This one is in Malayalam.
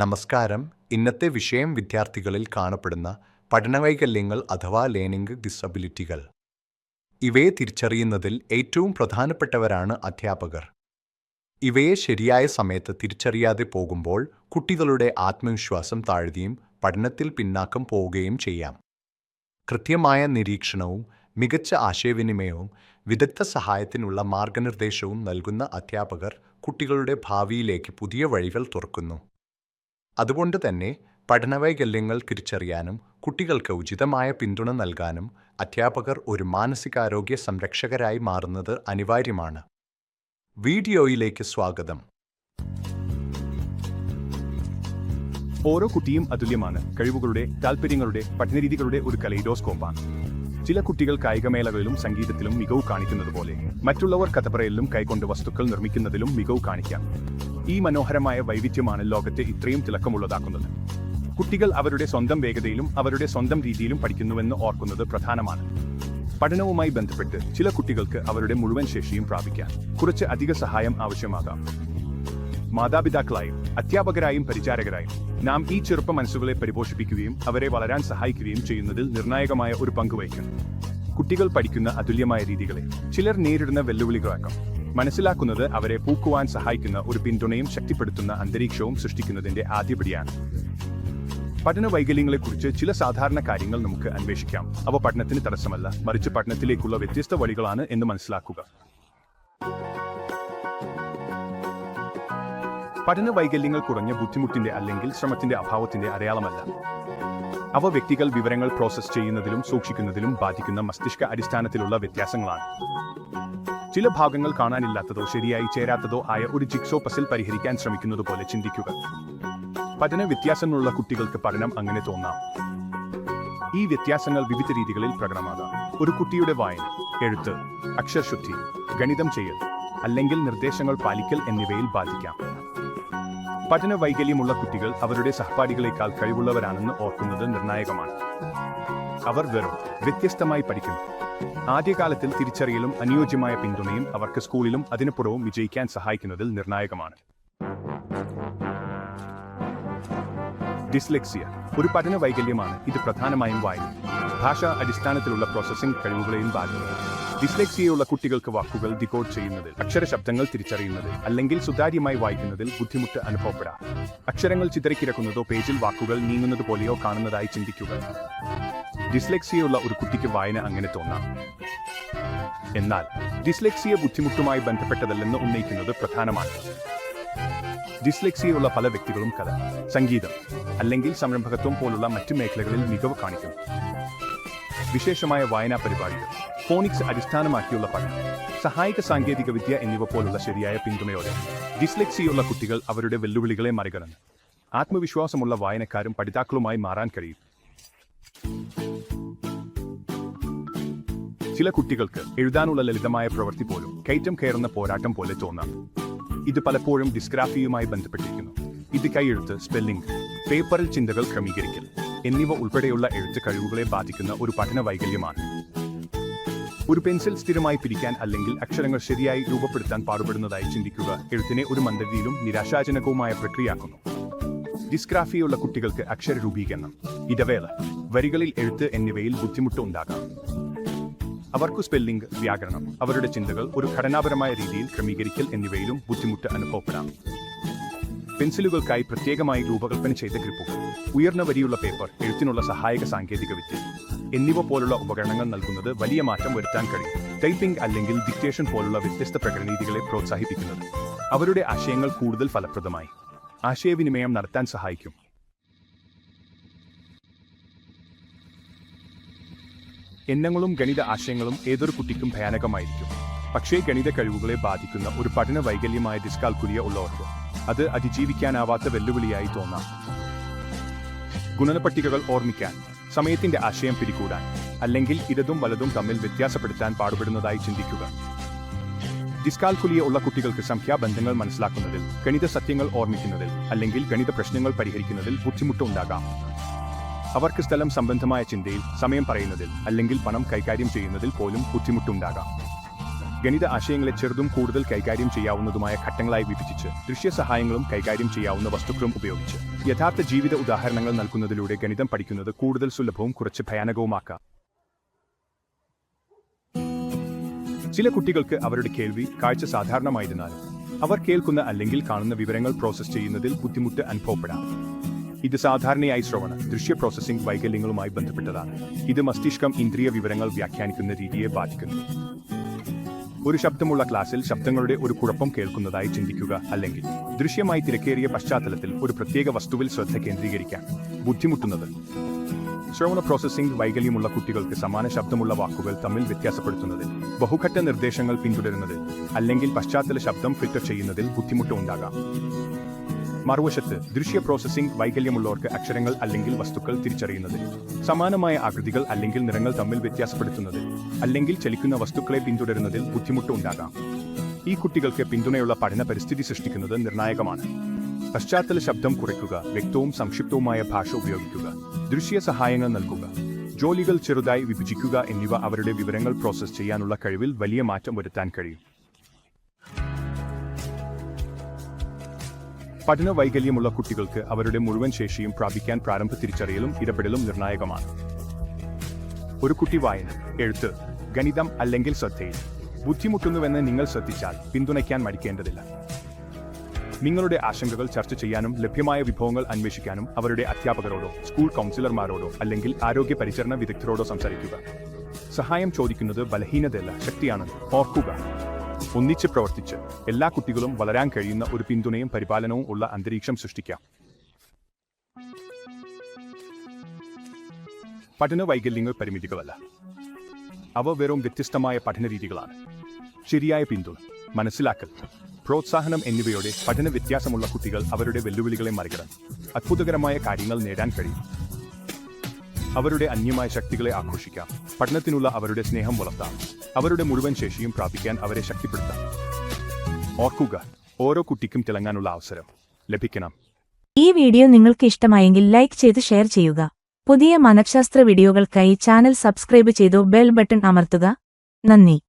നമസ്കാരം. ഇന്നത്തെ വിഷയം വിദ്യാർത്ഥികളിൽ കാണപ്പെടുന്ന പഠനവൈകല്യങ്ങൾ അഥവാ ലേണിംഗ് ഡിസബിലിറ്റികൾ ഇവയെ തിരിച്ചറിയുന്നതിൽ ഏറ്റവും പ്രധാനപ്പെട്ടവരാണ് അധ്യാപകർ. ഇവയെ ശരിയായ സമയത്ത് തിരിച്ചറിയാതെ പോകുമ്പോൾ കുട്ടികളുടെ ആത്മവിശ്വാസം താഴുകയും പഠനത്തിൽ പിന്നാക്കം പോവുകയും ചെയ്യാം. കൃത്യമായ നിരീക്ഷണവും മികച്ച ആശയവിനിമയവും വിദഗ്ധ സഹായത്തിനുള്ള മാർഗനിർദ്ദേശവും നൽകുന്ന അധ്യാപകർ കുട്ടികളുടെ ഭാവിയിലേക്ക് പുതിയ വഴികൾ തുറക്കുന്നു. അതുകൊണ്ട് തന്നെ പഠനവൈകല്യങ്ങൾ തിരിച്ചറിയാനും കുട്ടികൾക്ക് ഉചിതമായ പിന്തുണ നൽകാനും അധ്യാപകർ ഒരു മാനസികാരോഗ്യ സംരക്ഷകരായി മാറുന്നത് അനിവാര്യമാണ്. വീഡിയോയിലേക്ക് സ്വാഗതം. ഓരോ കുട്ടിയും അതുല്യമാണ്. കഴിവുകളുടെ താല്പര്യങ്ങളുടെ പഠനരീതികളുടെ ഒരു കലൈഡോസ്കോപ്പാണ്. ചില കുട്ടികൾ കായികമേളകളിലും സംഗീതത്തിലും മികവ് കാണിക്കുന്നത് പോലെ മറ്റുള്ളവർ കഥപറയലിലും കൈകൊണ്ട് വസ്തുക്കൾ നിർമ്മിക്കുന്നതിലും മികവ് കാണിക്കാം. ഈ മനോഹരമായ വൈവിധ്യമാണ് ലോകത്തെ ഇത്രയും തിളക്കമുള്ളതാക്കുന്നത്. കുട്ടികൾ അവരുടെ സ്വന്തം വേഗതയിലും അവരുടെ സ്വന്തം രീതിയിലും പഠിക്കുന്നുവെന്ന് ഓർക്കുന്നത് പ്രധാനമാണ്. പഠനവുമായി ബന്ധപ്പെട്ട് ചില കുട്ടികൾക്ക് അവരുടെ മുഴുവൻ ശേഷിയും പ്രാപിക്കാൻ കുറച്ച് അധിക സഹായം ആവശ്യമാകാം. മാതാപിതാക്കളായും അധ്യാപകരായും പരിചാരകരായും നാം ഈ ചെറുപ്പ മനസ്സുകളെ പരിപോഷിപ്പിക്കുകയും അവരെ വളരാൻ സഹായിക്കുകയും ചെയ്യുന്നതിൽ നിർണായകമായ ഒരു പങ്ക് വഹിക്കുന്നു കുട്ടികൾ പഠിക്കുന്ന അതുല്യമായ രീതികളെ ചിലർ നേരിടുന്ന വെല്ലുവിളികളാക്കാം മനസ്സിലാക്കുന്നത് അവരെ പൂക്കുവാൻ സഹായിക്കുന്ന ഒരു പിന്തുണയും ശക്തിപ്പെടുത്തുന്ന അന്തരീക്ഷവും സൃഷ്ടിക്കുന്നതിന്റെ ആദ്യപടിയാണ് പഠന വൈകല്യങ്ങളെക്കുറിച്ച് ചില സാധാരണ കാര്യങ്ങൾ നമുക്ക് അന്വേഷിക്കാം. അവ പഠനത്തിന് തടസ്സമല്ല മറിച്ച് പഠനത്തിലേക്കുള്ള വ്യത്യസ്ത വഴികളാണ് എന്ന് മനസ്സിലാക്കുക. പഠന വൈകല്യങ്ങൾ കുറഞ്ഞ ബുദ്ധിമുട്ടിന്റെ അല്ലെങ്കിൽ ശ്രമത്തിന്റെ അഭാവത്തിന്റെ അടയാളമല്ല. അവ വ്യക്തികൾ വിവരങ്ങൾ പ്രോസസ് ചെയ്യുന്നതിലും സൂക്ഷിക്കുന്നതിലും ബാധിക്കുന്ന മസ്തിഷ്ക അടിസ്ഥാനത്തിലുള്ള വ്യത്യാസങ്ങളാണ്. ചില ഭാഗങ്ങൾ കാണാനില്ലാത്തതോ ശരിയായി ചേരാത്തതോ ആയ ഒരു ജിക്സോ പസിൽ പരിഹരിക്കാൻ ശ്രമിക്കുന്നത് പോലെ ചിന്തിക്കുക. പഠന വ്യത്യാസങ്ങളുള്ള കുട്ടികൾക്ക് പഠനം അങ്ങനെ തോന്നാം. ഈ വ്യത്യാസങ്ങൾ വിവിധ രീതികളിൽ പ്രകടമാകാം. ഒരു കുട്ടിയുടെ വായന എഴുത്ത് അക്ഷരശുദ്ധി ഗണിതം ചെയ്യൽ അല്ലെങ്കിൽ നിർദ്ദേശങ്ങൾ പാലിക്കൽ എന്നിവയിൽ ബാധിക്കാം. പഠന വൈകല്യമുള്ള കുട്ടികൾ അവരുടെ സഹപാഠികളെക്കാൾ കഴിവുള്ളവരാണെന്ന് ഓർക്കുന്നത് നിർണായകമാണ്. അവർ വെറും വ്യത്യസ്തമായി പഠിക്കുന്നു. ആദ്യകാലത്തിൽ തിരിച്ചറിയലും അനുയോജ്യമായ പിന്തുണയും അവർക്ക് സ്കൂളിലും അതിനപ്പുറവും വിജയിക്കാൻ സഹായിക്കുന്നതിൽ നിർണായകമാണ്. ഡിസ്ലെക്സിയ ഒരു പഠന വൈകല്യമാണ് ഇത് പ്രധാനമായും വായന ഭാഷാ അടിസ്ഥാനത്തിലുള്ള പ്രോസസ്സിംഗ് കഴിവുകളെയും ബാധിക്കുന്നു. ഡിസ്ലെക്സിയയുള്ള കുട്ടികൾക്ക് വാക്കുകൾ ഡിക്കോഡ് ചെയ്യുന്നതിൽ അക്ഷരശബ്ദങ്ങൾ തിരിച്ചറിയുന്നതിൽ അല്ലെങ്കിൽ സുതാര്യമായി വായിക്കുന്നതിൽ ബുദ്ധിമുട്ട് അനുഭവപ്പെടാം. അക്ഷരങ്ങൾ ചിതറിക്കിടക്കുന്നതോ പേജിൽ വാക്കുകൾ നീങ്ങുന്നത് പോലെയോ കാണുന്നതായി ചിന്തിക്കുക. ഡിസ്ലെക്സിയുള്ള ഒരു കുട്ടിക്ക് വായന അങ്ങനെ തോന്നാം. എന്നാൽ ഡിസ്ലെക്സിയ ബുദ്ധിമുട്ടുമായി ബന്ധപ്പെട്ടതല്ലെന്ന് ഉന്നയിക്കുന്നത് പ്രധാനമാണ്. ഡിസ്ലെക്സിയുള്ള പല വ്യക്തികളും കല സംഗീതം അല്ലെങ്കിൽ സംരംഭകത്വം പോലുള്ള മറ്റു മേഖലകളിൽ മികവ് കാണിക്കുന്നു. വിശേഷമായ വായനാ പരിപാടികൾ. ഫോണിക്സ് അടിസ്ഥാനമാക്കിയുള്ള പഠനം സഹായക സാങ്കേതിക വിദ്യ എന്നിവ പോലുള്ള ശരിയായ പിന്തുണയോടെ ഡിസ്ലെക്സിയുള്ള കുട്ടികൾ അവരുടെ വെല്ലുവിളികളെ മറികടന്ന് ആത്മവിശ്വാസമുള്ള വായനക്കാരും പഠിതാക്കളുമായി മാറാൻ കഴിയും. ചില കുട്ടികൾക്ക് എഴുതാനുള്ള ലളിതമായ പ്രവൃത്തി പോലും കയറ്റം കയറുന്ന പോരാട്ടം പോലെ തോന്നാം. ഇത് പലപ്പോഴും ഡിസ്ഗ്രാഫിയുമായി ബന്ധപ്പെട്ടിരിക്കുന്നു. ഇത് കൈയെഴുത്ത് സ്പെല്ലിംഗ് പേപ്പറിൽ ചിന്തകൾ ക്രമീകരിക്കൽ എന്നിവ ഉൾപ്പെടെയുള്ള എഴുത്ത് കഴിവുകളെ ബാധിക്കുന്ന ഒരു പഠന വൈകല്യമാണ്. ഒരു പെൻസിൽ സ്ഥിരമായി പിടിക്കാൻ അല്ലെങ്കിൽ അക്ഷരങ്ങൾ ശരിയായി രൂപപ്പെടുത്താൻ പാടുപെടുന്നതായി ചിന്തിക്കുക എഴുത്തിനെ ഒരു മന്ദഗതിയിലും നിരാശാജനകവുമായ പ്രക്രിയയാക്കുന്നു. ഡിസ്ഗ്രാഫിയുള്ള കുട്ടികൾക്ക് അക്ഷര രൂപീകരണം ഇടവേള വരികളിൽ എഴുത്ത് എന്നിവയിൽ ബുദ്ധിമുട്ട് ഉണ്ടാകാം. അവർക്ക് സ്പെല്ലിംഗ് വ്യാകരണം അവരുടെ ചിന്തകൾ ഒരു ഘടനാപരമായ രീതിയിൽ ക്രമീകരിക്കൽ എന്നിവയിലും ബുദ്ധിമുട്ട് അനുഭവപ്പെടാം. പെൻസിലുകൾക്കായി പ്രത്യേകമായി രൂപകൽപ്പന ചെയ്ത ഗ്രിപ്പുകൾ. ഉയർന്ന വരിയുള്ള പേപ്പർ എഴുത്തിനുള്ള സഹായക സാങ്കേതിക വിദ്യ. എന്നിവ പോലുള്ള ഉപകരണങ്ങൾ നൽകുന്നത് വലിയ മാറ്റം വരുത്താൻ കഴിയും. ടൈപ്പിംഗ് അല്ലെങ്കിൽ ഡിക്റ്റേഷൻ പോലുള്ള വ്യത്യസ്ത പ്രകടനരീതികളെ പ്രോത്സാഹിപ്പിക്കുന്നത് അവരുടെ ആശയങ്ങൾ കൂടുതൽ ഫലപ്രദമായി. ആശയവിനിമയം നടത്താൻ സഹായിക്കും. എണ്ണങ്ങളും ഗണിത ആശയങ്ങളും ഏതൊരു കുട്ടിക്കും ഭയാനകമായിരിക്കും. പക്ഷേ ഗണിത കഴിവുകളെ ബാധിക്കുന്ന ഒരു പഠന വൈകല്യമായ ഡിസ്കാൽക്കുലിയ ഉള്ളവർക്ക് അത് അതിജീവിക്കാനാവാത്ത വെല്ലുവിളിയായി തോന്നാം. ഗുണനപട്ടികകൾ ഓർമ്മിക്കാൻ സമയത്തിന്റെ ആശയം പിടികൂടാൻ അല്ലെങ്കിൽ ഇടതും വലതും തമ്മിൽ വ്യത്യാസപ്പെടുത്താൻ പാടുപെടുന്നതായി ചിന്തിക്കുക. ഡിസ്കാൽക്കുലിയ ഉള്ള കുട്ടികൾക്ക് സംഖ്യാബന്ധങ്ങൾ മനസ്സിലാക്കുന്നതിൽ ഗണിത സത്യങ്ങൾ ഓർമ്മിക്കുന്നതിൽ അല്ലെങ്കിൽ ഗണിത പ്രശ്നങ്ങൾ പരിഹരിക്കുന്നതിൽ ബുദ്ധിമുട്ടുണ്ടാകാം. അവർക്ക് സ്ഥലം സംബന്ധമായ ചിന്തയിൽ സമയം പറയുന്നതിൽ അല്ലെങ്കിൽ പണം കൈകാര്യം ചെയ്യുന്നതിൽ പോലും ബുദ്ധിമുട്ടുണ്ടാകാം. ഗണിത ആശയങ്ങളെ ചെറുതും കൂടുതൽ കൈകാര്യം ചെയ്യാവുന്നതുമായ ഘട്ടങ്ങളായി വിഭജിച്ച് ദൃശ്യ സഹായങ്ങളും കൈകാര്യം ചെയ്യാവുന്ന വസ്തുക്കളും ഉപയോഗിച്ച് യഥാർത്ഥ ജീവിത ഉദാഹരണങ്ങൾ നൽകുന്നതിലൂടെ ഗണിതം പഠിക്കുന്നത് കൂടുതൽ സുലഭവും കുറച്ച് ഭയാനകവുമാക്കാം. ചില കുട്ടികൾക്ക് അവരുടെ കേൾവി കാഴ്ച സാധാരണമായതിനാൽ അവർ കേൾക്കുന്ന അല്ലെങ്കിൽ കാണുന്ന വിവരങ്ങൾ പ്രോസസ്സ് ചെയ്യുന്നതിൽ ബുദ്ധിമുട്ട് അനുഭവപ്പെടാം. ഇത് സാധാരണയായി ശ്രവണ ദൃശ്യ പ്രോസസ്സിംഗ് വൈകല്യങ്ങളുമായി ബന്ധപ്പെട്ടതാണ്. ഇത് മസ്തിഷ്കം ഇന്ദ്രിയ വിവരങ്ങൾ വ്യാഖ്യാനിക്കുന്ന രീതിയെ ബാധിക്കുന്നു. ഒരു ശബ്ദമുള്ള ക്ലാസ്സിൽ ശബ്ദങ്ങളുടെ ഒരു കുഴപ്പം കേൾക്കുന്നതായി ചിന്തിക്കുക അല്ലെങ്കിൽ ദൃശ്യമായി തിരക്കേറിയ പശ്ചാത്തലത്തിൽ ഒരു പ്രത്യേക വസ്തുവിൽ ശ്രദ്ധ കേന്ദ്രീകരിക്കാൻ ബുദ്ധിമുട്ടുന്നത്. ശ്രവണ പ്രോസസ്സിംഗ് വൈകല്യമുള്ള കുട്ടികൾക്ക് സമാന ശബ്ദമുള്ള വാക്കുകൾ തമ്മിൽ വ്യത്യാസപ്പെടുത്തുന്നതിൽ ബഹുഘട്ട നിർദ്ദേശങ്ങൾ പിന്തുടരുന്നതിൽ അല്ലെങ്കിൽ പശ്ചാത്തല ശബ്ദം ഫിൽറ്റർ ചെയ്യുന്നതിൽ ബുദ്ധിമുട്ട് ഉണ്ടാകാം. മറുവശത്ത് ദൃശ്യ പ്രോസസ്സിംഗ് വൈകല്യമുള്ളവർക്ക് അക്ഷരങ്ങൾ അല്ലെങ്കിൽ വസ്തുക്കൾ തിരിച്ചറിയുന്നത് സമാനമായ ആകൃതികൾ അല്ലെങ്കിൽ നിറങ്ങൾ തമ്മിൽ വ്യത്യാസപ്പെടുത്തുന്നത് അല്ലെങ്കിൽ ചലിക്കുന്ന വസ്തുക്കളെ പിന്തുടരുന്നതിൽ ബുദ്ധിമുട്ട് ഉണ്ടാകാം. ഈ കുട്ടികൾക്ക് പിന്തുണയുള്ള പഠന പരിസ്ഥിതി സൃഷ്ടിക്കുന്നത് നിർണായകമാണ്. പശ്ചാത്തല ശബ്ദം കുറയ്ക്കുക വ്യക്തവും സംക്ഷിപ്തവുമായ ഭാഷ ഉപയോഗിക്കുക ദൃശ്യ സഹായങ്ങൾ നൽകുക ജോലികൾ ചെറുതായി വിഭജിക്കുക എന്നിവ അവരുടെ വിവരങ്ങൾ പ്രോസസ്സ് ചെയ്യാനുള്ള കഴിവിൽ വലിയ മാറ്റം വരുത്താൻ കഴിയും. പഠന വൈകല്യമുള്ള കുട്ടികൾക്ക് അവരുടെ മുഴുവൻ ശേഷിയും പ്രാപിക്കാൻ പ്രാരംഭ തിരിച്ചറിയലും ഇടപെടലും നിർണായകമാണ്. ഒരു കുട്ടി വായന എഴുത്ത് ഗണിതം അല്ലെങ്കിൽ ശ്രദ്ധയിൽ. ബുദ്ധിമുട്ടുന്നുവെന്ന് നിങ്ങൾ ശ്രദ്ധിച്ചാൽ പിന്തുണയ്ക്കാൻ മടിക്കേണ്ടതില്ല. നിങ്ങളുടെ ആശങ്കകൾ ചർച്ച ചെയ്യാനും ലഭ്യമായ വിഭവങ്ങൾ അന്വേഷിക്കാനും അവരുടെ അധ്യാപകരോടോ സ്കൂൾ കൗൺസിലർമാരോടോ അല്ലെങ്കിൽ ആരോഗ്യ പരിചരണ വിദഗ്ധരോടോ സംസാരിക്കുക. സഹായം ചോദിക്കുന്നത് ബലഹീനതയല്ല ശക്തിയാണെന്ന് ഓർക്കുക. ഒന്നിച്ച് പ്രവർത്തിച്ച് എല്ലാ കുട്ടികളും വളരാൻ കഴിയുന്ന ഒരു പിന്തുണയും പരിപാലനവും ഉള്ള അന്തരീക്ഷം സൃഷ്ടിക്കാം. പഠന വൈകല്യങ്ങൾ പരിമിതികളല്ല. അവ വെറും വ്യത്യസ്തമായ പഠന രീതികളാണ്. ശരിയായ പിന്തുണ മനസ്സിലാക്കൽ പ്രോത്സാഹനം എന്നിവയോടെ പഠന വ്യത്യാസമുള്ള കുട്ടികൾ അവരുടെ വെല്ലുവിളികളെ മറികടന്ന് അത്ഭുതകരമായ കാര്യങ്ങൾ നേടാൻ കഴിയും. അവരുടെ അന്യമായ ശക്തികളെ ആഘോഷിക്കാം. പഠനത്തിനുള്ള അവരുടെ സ്നേഹം വളർത്താം. അവരുടെ മുഴുവൻ ശേഷിയും പ്രാപിക്കാൻ അവരെ ശക്തിപ്പെടുത്താം. ഓർക്കുക ഓരോ കുട്ടിക്കും തിളങ്ങാനുള്ള അവസരം ലഭിക്കണം. ഈ വീഡിയോ നിങ്ങൾക്ക് ഇഷ്ടമായെങ്കിൽ ലൈക്ക് ചെയ്ത് ഷെയർ ചെയ്യുക. പുതിയ മനഃശാസ്ത്ര വീഡിയോകൾക്കായി ചാനൽ സബ്സ്ക്രൈബ് ചെയ്തു ബെൽ ബട്ടൺ അമർത്തുക. നന്ദി.